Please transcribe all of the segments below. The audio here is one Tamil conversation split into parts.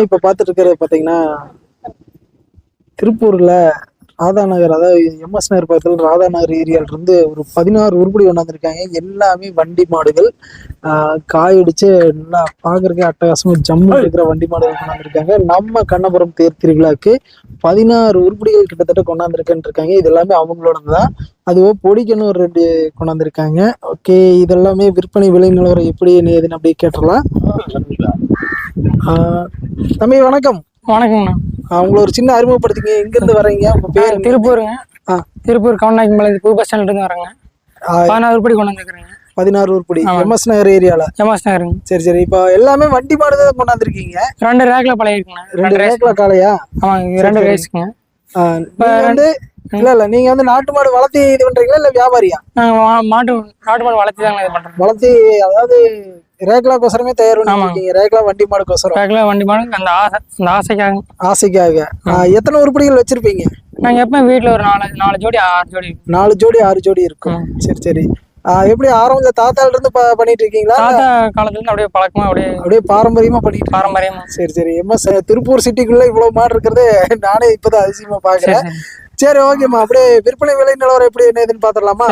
இப்ப பார்த்துட்டு இருக்கிறது பார்த்தீங்கன்னா திருப்பூரில் ராதா நகர் அதாவது எம்எஸ் நகர் பக்கத்துல ராதா நகர் ஏரியால இருந்து ஒரு பதினாறு உருப்படி கொண்டாந்துருக்காங்க. எல்லாமே வண்டி மாடுகள். காயடிச்சு நல்லா பாக்குறதுக்கே அட்டகாசமா ஜம்மு இருக்கிற வண்டி மாடுகள் கொண்டாந்துருக்காங்க. நம்ம கண்ணபுரம் தேர் திருவிழாக்கு பதினாறு உருப்படிகள் கிட்டத்தட்ட கொண்டாந்துருக்கேன்னு இருக்காங்க இது எல்லாமே அவங்களோடது தான். அதுவோ பொடிக்கன்னு ஒரு ரெண்டு கொண்டாந்துருக்காங்க. ஓகே இதெல்லாமே விற்பனை விலை நிலவரம் எப்படி என்ன ஏதுன்னு அப்படியே கேட்டுடலாம். ஆஹ் தம்பி வணக்கம். வணக்கங்கண்ணா ஆஹ் உங்களை ஒரு சின்ன அறிமுகப்படுத்திங்க எங்க இருந்து வர்றீங்க உங்க பேர்? திருப்பூருங்க. ஆ. திருப்பூர் கவுண்டாக்கிமலை புது பஸ் ஸ்டாண்ட்ல இருந்து வரேங்க. பதினாறு உருப்படி கொண்டு வந்துருக்குறேங்க. பதினாறு உருப்படி. எம்எஸ் நகர் ஏரியால? எம்எஸ் நகருங்க. சரி சரி. இப்போ எல்லாமே வண்டி மாடு தான் கொண்டாந்துருக்கீங்க. ரெண்டு ரேக்ல பழகிருக்குண்ணா ரெண்டு ரெண்டு ரேக்ல காளையா? ஆமாங்க ரெண்டு நீங்க வந்து இல்ல இல்ல. நீங்க வந்து நாட்டு மாடு வளர்த்தி இது பண்றீங்களா இல்ல வியாபாரியா? மாட்டு நாட்டு மாடு வளர்த்து தாங்க இது பண்ணுறோம் வளர்த்தி அதாவது ரேக்லாக்கோசரமே தயார் பண்ணிருக்கீங்க ரேக்லா வண்டி மாடுக்கோசரம். ரேக்ல வண்டி மாடு அந்த ஆசை அந்த ஆசைக்காக. ஆசைக்காக. எத்தனை உருப்படிகள் வச்சிருப்பீங்க? நாங்கள் எப்போ வீட்டில் ஒரு நாலு நாலு ஜோடி ஆறு ஜோடி. நாலு ஜோடி ஆறு ஜோடி இருக்கும். சரி சரி. எப்படி ஆரம்பத்துல தாத்தால இருந்து பண்ணிட்டு இருக்கீங்களா தாத்தா காலத்துலேருந்து அப்படியே பழக்கமா அப்படியே அப்படியே பாரம்பரியமா பண்ணிட்டு? பாரம்பரியமா. சரி சரி. எம்எஸ் திருப்பூர் சிட்டிக்குள்ள இவ்வளவு மாடு இருக்கிறது நானே இப்பதான் அதிசயமா பாக்குறேன். சரி ஓகேம்மா அப்படியே விற்பனை விலை நிலவரம் எப்படி என்ன ஏதுன்னு பாத்திரலாமா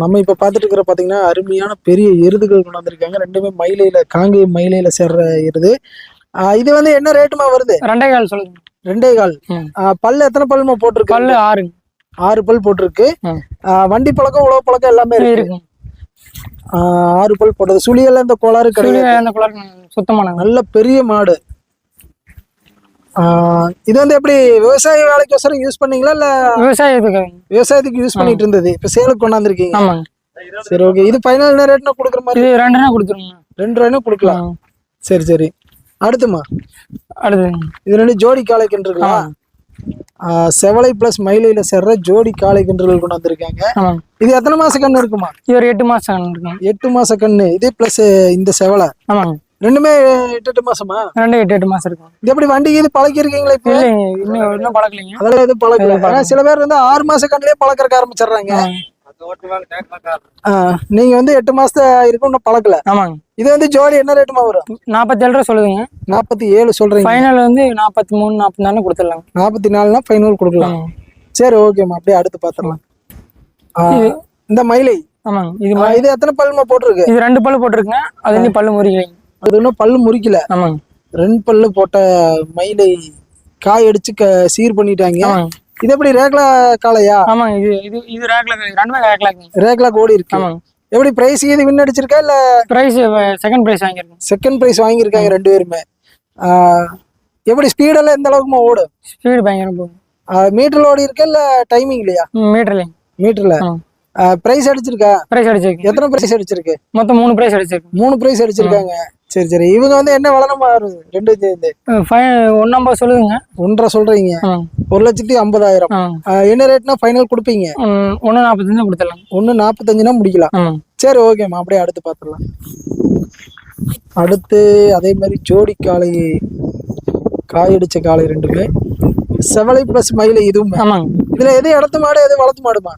நம்ம இப்ப பாத்துட்டு இருக்கிற பாத்தீங்கன்னா அருமையான பெரிய எருதுகள் கொண்டு வந்திருக்காங்க. ரெண்டுமே மயிலையில காங்கேய மயிலையில சேர்ற எருது. இது வந்து என்ன ரேட்டுமா வருது? ரெண்டே கால் சொல்லுங்க. ரெண்டே கால். பல்லு எத்தனை பல்லுமா போட்டிருக்கு? பல்லு ஆறுங்க. ஆறு பல் போட்டிருக்கு. வண்டி பழக்கம் உழவு பழக்கம் எல்லாமே இருக்கு. ஆறு பல் போட்டது. சுழியெல்லாம் இந்த கோளாறு கிடையாது. சுத்தமானங்க நல்ல பெரிய மாடு. இது வந்து எப்படி விவசாய வேலைக்கோசரம் யூஸ் பண்ணீங்களா இல்ல விவசாயத்துக்கு விவசாயத்துக்கு யூஸ் பண்ணிட்டு இருந்தது இப்ப சேலுக்கு கொண்டாந்துருக்கீங்க? ஆமாங்க. சரி ஓகே இது என்ன ரேட்னா கொடுக்குற மாதிரி இது ரெண்டுனா கொடுத்துருங்க. ரெண்டு ரூபாய்னா கொடுக்கலாம். சரி சரி. அடுத்துமா? அடுத்து. இது ரெண்டு ஜோடி காளை ஆஹ் செவலை பிளஸ் மயிலையில சேர்ற ஜோடி காளை கன்றுகள் கொண்டாந்துருக்காங்க ஆமாங்க இது எத்தனை மாச கன்று இருக்குமா? இது ஒரு எட்டு மாசம் இருக்குங்க எட்டு மாச கன்று இது பிளஸ் இந்த செவலை. ஆமாங்க. ரெண்டுமே எட்டு எட்டு மாசமா? ரெண்டு எட்டு எட்டு மாசம் இருக்கும். இது எப்படி வண்டிக்கு இது பழக்கி இருக்கீங்களா இப்போ இன்னும் இன்னும் பழக்கலைங்க. அதெல்லாம் எதுவும் பழக்கல. ஏன்னா சில பேர் வந்து ஆறு மாச கண்ணுலயே பழக்கறக்க ஆரம்பிச்சிடுறாங்க. நீங்க வந்து எட்டு மாசத்த இருக்கும் இன்னும் பழக்கல. ஆமாங்க. இது வந்து ஜோடி என்ன ரேட்டுமா வரும்? நாற்பத்தேழு ரூபா சொல்லுதுங்க. நாற்பத்தி ஏழு சொல்றீங்க. ஃபைனல் வந்து நாற்பத்தி மூணு நாற்பத்தி நாலு கொடுத்துடலாங்க. நாற்பத்தி நாலுனா ஃபைனல் கொடுக்கலாம். சரி ஓகேம்மா அப்படியே அடுத்து பாத்திரலாம் ஆஹ் இந்த மயிலை ஆமாங்க. இது இது எத்தனை பல்லுமா போட்டிருக்கு? இது ரெண்டு பல்லு போட்டிருக்குங்க. அது இன்னும் பல்லு முறிக்கலைங்க. அது இன்னும் பல்லு முறிக்கல. ஆமாங்க. ரெண்டு பல்லு போட்ட மயிலை காய் அடிச்சு க சீர் பண்ணிட்டாங்க. இது எப்படி ரேக்லா காளையா? ஆமாங்க இது இது இது ரேக்ல ரெண்டுமே ரேக்லாக்குங்க. ரேக்லா கோடி இருக்கு. ஆமாங்க. எப்படி பிரைஸ் இது வின் அடிச்சிருக்கா இல்ல ப்ரைஸ் செகண்ட் ப்ரைஸ் வாங்கியிருக்கேன் செகண்ட் பிரைஸ் வாங்கியிருக்காங்க ரெண்டு பேருமே. எப்படி ஸ்பீடெல்லாம் எந்த அளவுக்குமா ஓடும்? ஸ்பீடு பயங்கரம் போகும் மீட்டர்ல ஓடி இருக்கா இல்ல டைமிங் இல்லையா மீட்டர்ல ஆ. பிரைஸ் அடிச்சிருக்கா? ப்ரைஸ் அடிச்சிருக்கு எத்தனை பிரைஸ் அடிச்சிருக்கு? மொத்தம் மூணு ப்ரைஸ் அடிச்சிருக்கு மூணு பிரைஸ் அடிச்சிருக்காங்க. சரி சரி. இவங்க வந்து என்ன வளரமா வருது ரெண்டு சேர்ந்து ஒன்னாம்பது சொல்லுதுங்க ஒன்றரை சொல்றீங்க. ஒரு லட்சத்தி ஐம்பதாயிரம். என்ன ரேட்னா ஃபைனல் கொடுப்பீங்க? ஒன்று நாற்பத்தஞ்சு கொடுத்துடலாம். ஒன்று நாற்பத்தஞ்சுனா முடிக்கலாம். சரி ஓகேம்மா அப்படியே அடுத்து பார்த்துடலாம் அடுத்து அதே மாதிரி ஜோடி காளை காயடிச்ச காளை ரெண்டுமே. செவலை ப்ளஸ் மயிலை இதுவும். ஆமாங்க இதுல எது இடத்து மாடு எது வளர்த்து மாடுமா?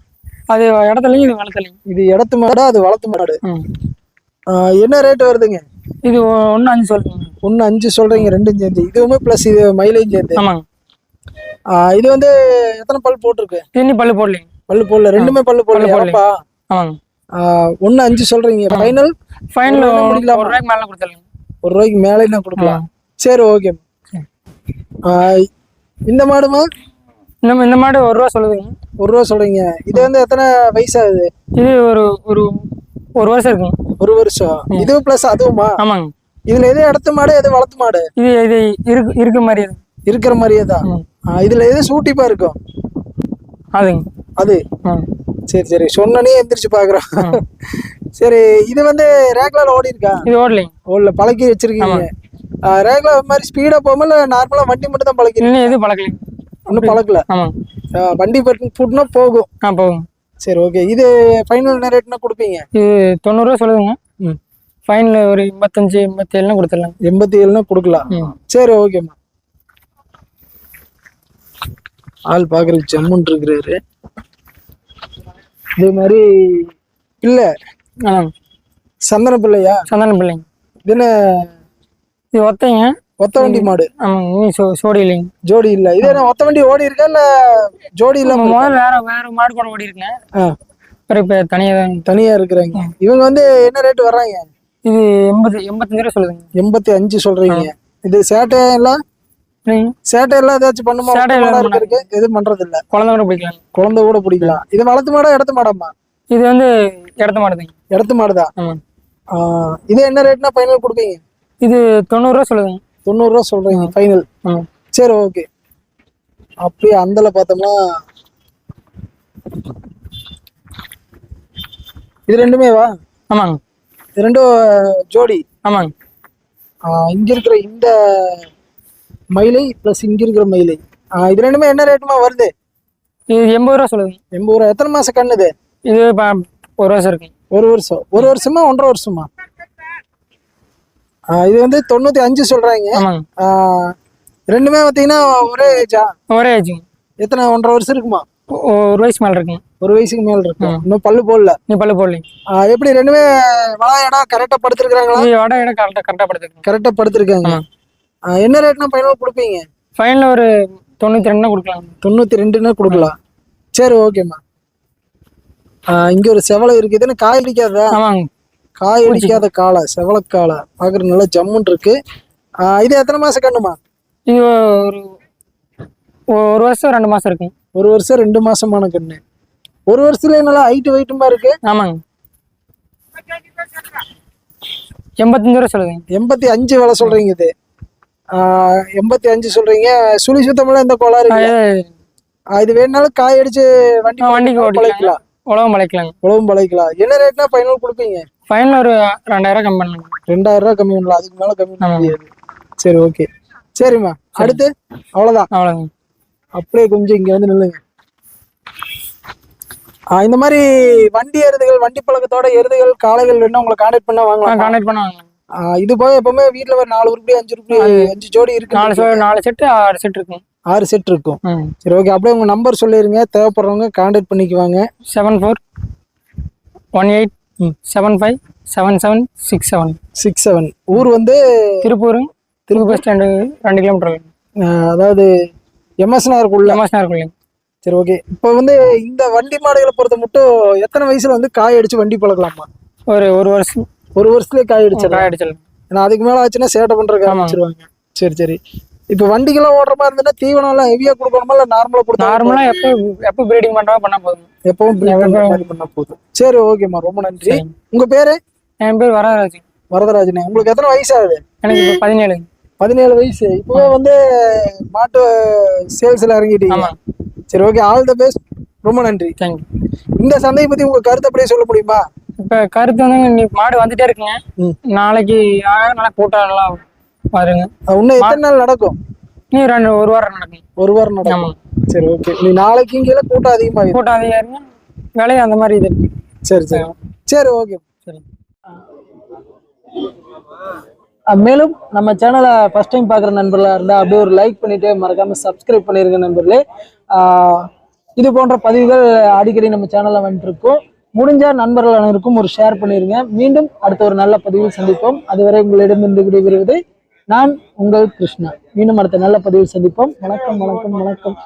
அது இடத்துலையும் இது வளர்த்தலைங்க இது இடத்து மாடா அது வளர்த்து மாடு? என்ன ரேட் வருதுங்க? இது ஒன்று அஞ்சு சொல்லுங்க ஒன்று அஞ்சு சொல்றீங்க ரெண்டும் சேர்ந்து. இதுவுமே ப்ளஸ் இது மயிலையும் சேர்ந்து. ஆமாங்க. இது வந்து எத்தனை பல் போட்டிருக்கு? தண்ணி பல்லு போடலைங்க. பல்லு போடல. ரெண்டுமே பல்லு போடல பல்லு போடல. அப்பா ஆமாங்க. ஒன்னு அஞ்சு சொல்றீங்க. ஃபைனல் ஃபைனல் ஒரு ரூபாய்க்கு ஒரு ரூபாய்க்கு மேலே கொடுத்துடலாம் ஒரு ரூபாய்க்கு மேலே என்ன கொடுக்கலாம். சரி ஓகே இந்த மாடுமா? இந்த இந்த மாடு ஒரு ரூபா சொல்லுதுங்க. ஒரு ரூபா சொல்றீங்க. இது வந்து எத்தனை வயசாகுது இது ஒரு ஒரு ஒரு வருஷம் இருக்குங்க. ஒரு வருஷம். இது பிளஸ் அதுவுமா? ஆமாங்க. இதுல எது இடத்து மாடு எது வளர்த்து மாடு? இது இது இருக்கு இருக்க மாதிரி இது இருக்கிற மாதிரியே தான். இதுல எது சூட்டிப்பா இருக்கும்? அதுங்க. அது? சரி சரி. சொன்னனே எந்திரிச்சு பாக்குறோம். சரி இது வந்து ரேக்லால ஓடி இருக்கா? இது ஓடலைங்க. ஓடல பழக்கி வச்சிருக்கீங்க. ரேக்லா மாதிரி ஸ்பீடா போகாம இல்ல நார்மலா வண்டி மட்டும் தான் பழக்கி எதுவும் பழக்கலைங்க. ஒன்றும் பழக்கல. வண்டி புட்னா போகும். ஆ போகுங்க சரி ஓகே இது ஃபைனல் ரேட்னா கொடுப்பீங்க? இது தொண்ணூறுரூவா சொல்லுதுங்க. ம். ஃபைனல் ஒரு எண்பத்தஞ்சு எண்பத்தேழுனா கொடுத்துடலாங்க எண்பத்தி ஏழுனா கொடுக்கலாம் சரி ஓகேம்மா ஆள் பார்க்குறதுக்கு ஜம்முன் இருக்கிறாரு. இதே மாதிரி பிள்ளை ஆமாங்க சந்தன பிள்ளையா? சந்தானம் பிள்ளைங்க. இது என்ன? இது ஒத்தைங்க. ஒத்த வண்டி மாடு. சோடி இல்லைங்க. ஜோடி இல்ல. இது என்ன ஒத்த வண்டி ஓடி இருக்கா இல்ல ஜோடி இல்ல முதல்ல வேற வேற மாடு கூட ஓடி இருக்கேன் அப்புறம் இப்போ தனியாக தான் தனியா இருக்கிறாங்க. இவங்க வந்து என்ன ரேட் வர்றாங்க? இது எண்பது எண்பத்தஞ்சு ரூபா சொல்லுதுங்க. எண்பத்தி அஞ்சு சொல்றீங்க இது சேட்டை எல்லாம் சேட்டை எல்லாம் ஏதாச்சும் பண்ணுமா? சேட்டை இருக்கு. எதுவும் பண்றது இல்ல குழந்தை கூட பிடிக்கலாம் குழந்தை கூட பிடிக்கலாம். இது வளர்த்து மாடா இடத்து மாடாமா இது வந்து இடத்த மாடுதுங்க இடத்து மாடுதான் இது என்ன ரேட்னா ஃபைனல் கொடுப்பீங்க? இது தொண்ணூறுரூவா சொல்லுதுங்க. தொண்ணூறுரூவா சொல்றீங்க ஃபைனல் சரி ஓகே அப்படியே அந்தல பார்த்தோம்னா இது ரெண்டுமே வா? ஆமாங்க. இது ரெண்டும் ஜோடி. ஆமாங்க. இங்க இருக்கிற இந்த மயிலை ப்ளஸ் இங்க இருக்கிற மயிலை. இது ரெண்டுமே என்ன ரேட்டுமா வருது? இது எண்பது ரூபா சொல்லுதுங்க எண்பது ரூபா. எத்தனை மாசம் கண்ணுது? இது ஒரு வருஷம் இருக்குங்க ஒரு வருஷம். ஒரு வருஷமா ஒன்றரை வருஷமா? இது வந்து தொண்ணூத்தி அஞ்சு சொல்றாங்க. ரெண்டுமே பார்த்தீங்கன்னா ஒரே ஏஜா ஒரே ஆச்சுங்க எத்தனை ஒன்றரை வருஷம் இருக்குமா? ஒரு வயசு மேலே இருக்குங்க. ஒரு வயசுக்கு மேல இருக்கும் இன்னும் பல்லு போடல. நீ பல்லு போடலைங்க ஆ, எப்படி ரெண்டுமே வள இடம் கரெக்டா படுத்திருக்காங்களா வட இடம் கரெக்டாக கரெக்டாக படுத்துருக்குங்க. கரெக்டா படுத்திருக்காங்க. என்ன ரேட்னா ஃபைனல் கொடுப்பீங்க? ஃபைனல் ஒரு தொண்ணூற்றி ரெண்டுனா கொடுக்கலாம் தொண்ணூத்தி ரெண்டுன்னா கொடுக்கலாம். சரி ஓகேம்மா இங்க ஒரு செவலை இருக்கு இது என்ன காய் அடிக்காதா ஆமாங்க. காய் அடிக்காத காளை செவலை காளை. பாக்குறது நல்லா ஜம்முன் இருக்கு. இது எத்தனை மாசம் கண்ணுமா? இது ஒரு ஒரு வருஷம் ரெண்டு மாதம் இருக்குங்க ஒரு வருஷம் ரெண்டு மாசமான கண்ணு. ஒரு வருஷத்துல நல்லா ஹைட் வெயிட்டுமா இருக்கு? ஆமாங்க. எண்பத்தஞ்சு ரூபா சொல்லுதுங்க எண்பத்தி அஞ்சு விலை சொல்றீங்க இது. எண்பத்தி அஞ்சு சொல்றீங்க. சுழி சுத்தமெல்லாம் இந்த கோளாறு இது வேணுனாலும் காய் அடிச்சு வண்டி வண்டிக்கு பழக்கலாம். உழவும் பழைக்கலாங்க. உழவும் பழக்கலாம். என்ன ரேட்னா ஃபைனல் கொடுப்பீங்க? ஃபைனல் ஒரு ரெண்டாயிரம் கம்மி பண்ணுங்க. ரெண்டாயிரம் ரூபாய் கம்மி பண்ணலாம். அதுக்கு மேல கம்மி பண்ண. முடியாது. சரி ஓகே சரிம்மா. அடுத்து? அவ்வளவுதான். அவ்வளோங்க அப்படியே கொஞ்சம் இங்க வந்து நில்லுங்க. இந்த மாதிரி வண்டி எருதுகள் வண்டி பழக்கத்தோட எருதுகள் காளைகள் வேணும் உங்களை கான்டாக்ட் பண்ணா வாங்கலாம்? கான்டாக்ட் பண்ணுவாங்க. ஆ, இது போக எப்பவுமே வீட்டுல ஒரு நாலு உருப்படி அஞ்சு உருப்படி அஞ்சு ஜோடி இருக்கு நாலு நாலு செட்டு ஆறு செட் இருக்குங்க ஆறு செட் இருக்கும். சரி ஓகே அப்படியே உங்க நம்பர் சொல்லிருங்க. தேவைப்படுறவங்க கான்டாக்ட் பண்ணிக்குவாங்க. Seven four one eight. Seven five seven seven six seven six seven ஊர் வந்து திருப்பூர் திருப்பூர் பஸ் ஸ்டாண்டு ரெண்டு கிலோமீட்டர் அதாவது எம்எஸ்னாருக்குள்ள எம்எஸ்னா இருக்குல்லைங்க சரி ஓகே இப்போ வந்து இந்த வண்டி மாடுகளை பொறுத்த மட்டும் எத்தனை வயசுல வந்து காய் அடிச்சு வண்டி பழக்கலாமா? ஒரு ஒரு வருஷம். ஒரு வருஷத்துலயே காய் அடிச்சிடலாம். காய் அடிச்சிடலாம். ஏன்னா அதுக்கு மேல ஆச்சுன்னா சேட்டை பண்றதுக்கு ஆமாங்க. ஆரம்பிச்சிருவாங்க. சரி சரி. இப்போ வண்டிக்கெல்லாம் ஓடுற மாதிரி இருந்ததுன்னா தீவனம் எல்லாம் ஹெவியா கொடுக்கணுமா? இல்ல நார்மலா கொடுத்தா நார்மலாக எப்போ எப்போ ப்ரீடிங் பண்ணுறோம் பண்ணால் போதும். எப்பவும் பண்ற பண்ணா போதும். சரி ஓகேம்மா. ரொம்ப நன்றி. உங்க பேரு? என் பேர் வரராஜ் வரதராஜனே. உங்களுக்கு எத்தனை வயசு ஆகுது எனக்கு இப்போ பதினேழு. பதினேழு வயசு. இப்பவே வந்து மாட்டு சேல்ஸ்ல இறங்கிட்டீங்க. சரி ஓகே. ஆல் த பெஸ்ட் ரொம்ப நன்றி. தேங்க்யூ இந்த சந்தையை பத்தி உங்க கருத்து அப்படியே சொல்ல முடியுமா? இப்போ கருத்து வந்து மாடு வந்துட்டே இருக்குங்க. ம். நாளைக்கு ஆ, நல்லா அஹ் இன்னும் எத்தனை நாள் நடக்கும்? நீ ரெண்டு ஒரு வாரம் நடக்கும். ஒரு வாரம் நடக்கும். சரி ஓகே நீ நாளைக்கு இங்கே கூட்டம் அதிகமாகும் கூட்டம் அதிகாரிங்க விலையும் அந்த மாதிரி இது இருக்கு. சரி சரி. சரி ஓகே சரி. மேலும் நம்ம சேனலை ஃபர்ஸ்ட் டைம் பார்க்குற நண்பர்களாக இருந்தால் அப்படியே ஒரு லைக் பண்ணிட்டு மறக்காம சப்ஸ்கிரைப் பண்ணிருங்க நண்பர்களே. இது போன்ற பதிவுகள் அடிக்கடி நம்ம சேனலில் வந்துட்டு இருக்கோம் முடிஞ்ச நண்பர்கள் அனைவருக்கும் ஒரு ஷேர் பண்ணிருங்க. மீண்டும் அடுத்த ஒரு நல்ல பதிவில் சந்திப்போம். அதுவரை உங்களிடமிருந்து விடைபெறுவது நான் உங்கள் கிருஷ்ணா. மீண்டும் அடுத்த நல்ல பதிவில் சந்திப்போம். வணக்கம் வணக்கம் வணக்கம்.